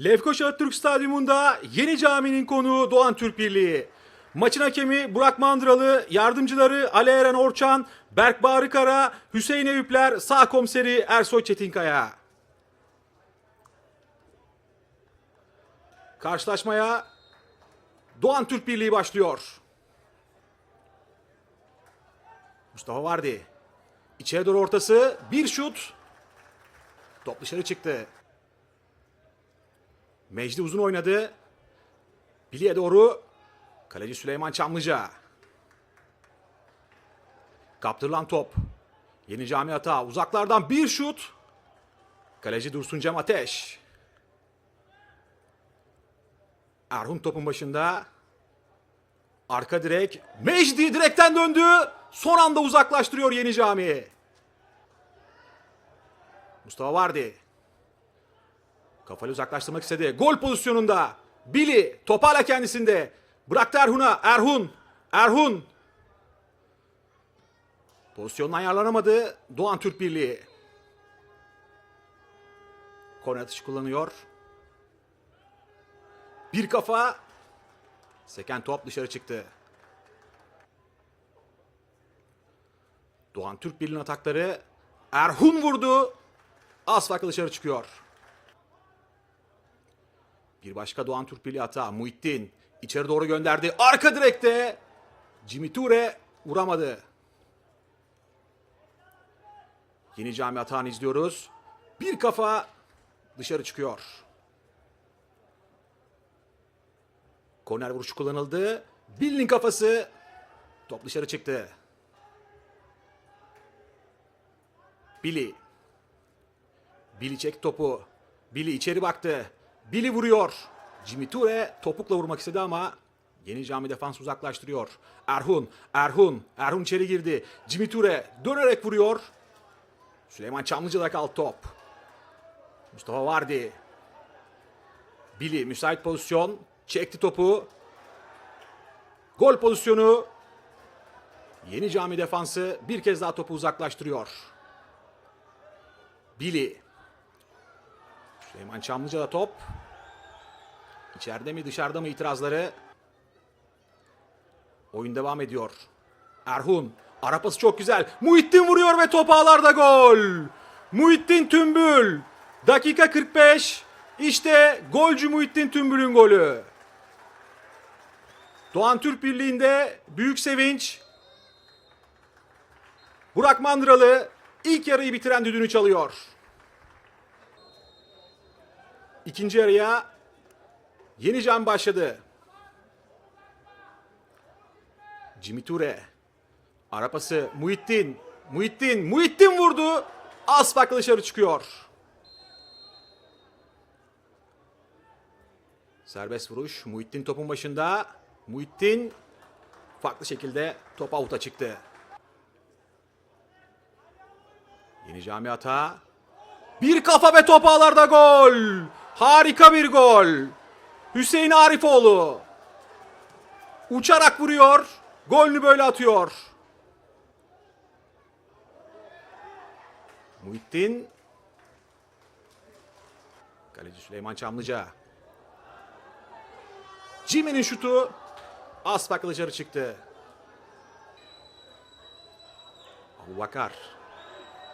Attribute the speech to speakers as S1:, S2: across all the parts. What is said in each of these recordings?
S1: Lefkoşa Atatürk Stadyumunda Yeni Cami'nin konuğu Doğan Türk Birliği. Maçın hakemi Burak Mandıralı, yardımcıları Ali Eren Orçan, Berk Bağrıkara, Hüseyin Eyüpler, sağ komiseri Ersoy Çetinkaya. Karşılaşmaya Doğan Türk Birliği başlıyor. Mustafa Vardi. İçeri doğru ortası. Bir şut. Top dışarı çıktı. Mecdi uzun oynadı. Biliye doğru. Kaleci Süleyman Çamlıca. Kaptırılan top. Yeni cami hata. Uzaklardan bir şut. Kaleci Dursun Cem Ateş. Erhun topun başında. Arka direk. Mecdi direkten döndü. Son anda uzaklaştırıyor Yeni Cami. Mustafa Vardi. Kafayı uzaklaştırmak istedi. Gol pozisyonunda. Bili top hala kendisinde. Bıraktı Erhun'a. Erhun. Erhun. Pozisyondan ayarlanamadı. Doğan Türk Birliği. Korner atışı kullanıyor. Bir kafa. Seken top dışarı çıktı. Doğan Türk Birliği'nin atakları. Erhun vurdu. Az farklı dışarı çıkıyor. Bir başka Doğan Türk Birliği hata. Muhittin içeri doğru gönderdi. Arka direkte. Jimmy Ture vuramadı. Yeni cami hatağını izliyoruz. Bir kafa dışarı çıkıyor. Korner vuruşu kullanıldı. Bill'in kafası. Top dışarı çıktı. Billy. Billy çekti topu. Billy içeri baktı. Billy vuruyor. Jimmy Ture topukla vurmak istedi ama Yeni Cami defans uzaklaştırıyor. Erhun, Erhun, Erhun içeri girdi. Jimmy Ture dönerek vuruyor. Süleyman Çamlıca'da kaldı top. Mustafa Vardi. Billy müsait pozisyon. Çekti topu. Gol pozisyonu. Yeni Cami defansı bir kez daha topu uzaklaştırıyor. Billy. Süleyman Çamlıca'da top. İçeride mi dışarıda mı itirazları? Oyun devam ediyor. Erhun. Arapası çok güzel. Muhittin vuruyor ve top ağlarda gol. Muhittin Tümbül. Dakika 45. İşte golcü Muhittin Tümbül'ün golü. Doğan Türk Birliği'nde büyük sevinç. Burak Mandıralı ilk yarıyı bitiren düdüğünü çalıyor. İkinci yarıya yeni can başladı. Jimmy Ture. Arapası Muhittin. Muhittin. Muhittin vurdu. Farklı dışarı çıkıyor. Serbest vuruş. Muhittin topun başında. Muhittin farklı şekilde top avuta çıktı. Yeni cami hata. Bir kafa ve top ağlarda gol. Harika bir gol. Hüseyin Arifoğlu. Uçarak vuruyor. Golünü böyle atıyor. Muhittin. Kaleci Süleyman Çamlıca. Jimmy'nin şutu az farklı dışarı çıktı. Abu Bakar.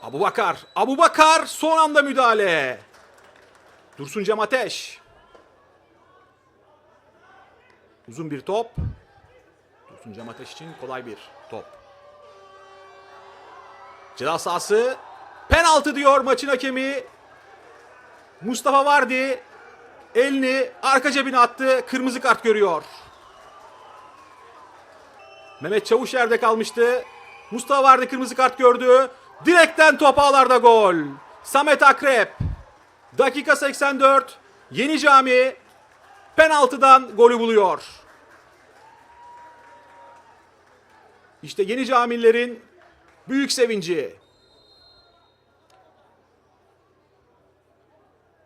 S1: Abu Bakar. Abu Bakar son anda müdahale. Dursun Cem Ateş. Uzun bir top. Dursun Cem Ateş için kolay bir top. Ceza sahası. Penaltı diyor maçın hakemi. Mustafa Vardi elini arka cebine attı. Kırmızı kart görüyor. Mehmet Çavuş yerde kalmıştı. Mustafa Vardi kırmızı kart gördü. Direkten top ağlarda gol. Samet Akrep. Dakika 84. Yeni Cami penaltıdan golü buluyor. İşte Yeni Camilerin büyük sevinci.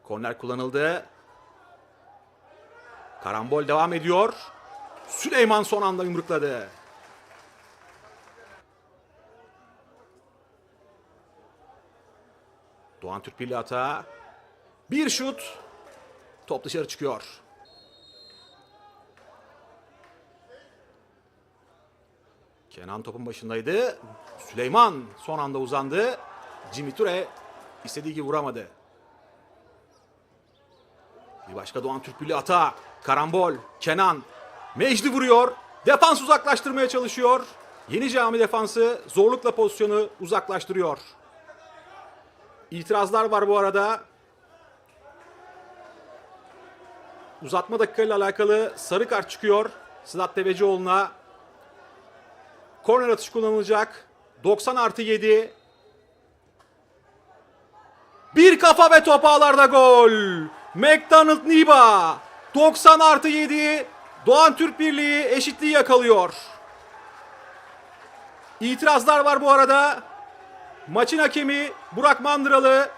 S1: Korner kullanıldı. Karambol devam ediyor. Süleyman son anda yumrukladı. Doğan Türk Birliği hata. Bir şut. Top dışarı çıkıyor. Kenan topun başındaydı. Süleyman son anda uzandı. Jimmy Ture istediği gibi vuramadı. Bir başka Doğan Türkbüllü ata. Karambol. Kenan. Mecdi vuruyor. Defans uzaklaştırmaya çalışıyor. Yeni cami defansı zorlukla pozisyonu uzaklaştırıyor. İtirazlar var bu arada. Uzatma dakikayla alakalı sarı kart çıkıyor. Sedat Devecioğlu'na. Korner atışı kullanılacak. 90 artı 7. Bir kafa ve top ağlarda gol. McDonald Niba. 90 artı 7. Doğan Türk Birliği eşitliği yakalıyor. İtirazlar var bu arada. Maçın hakemi Burak Mandıralı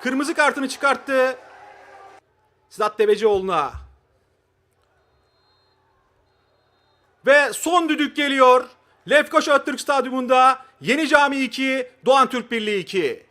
S1: kırmızı kartını çıkarttı. Sedat Devecioğlu'na. Ve son düdük geliyor. Lefkoşa Atatürk Stadyumunda Yeni Cami 2, Doğan Türk Birliği 2.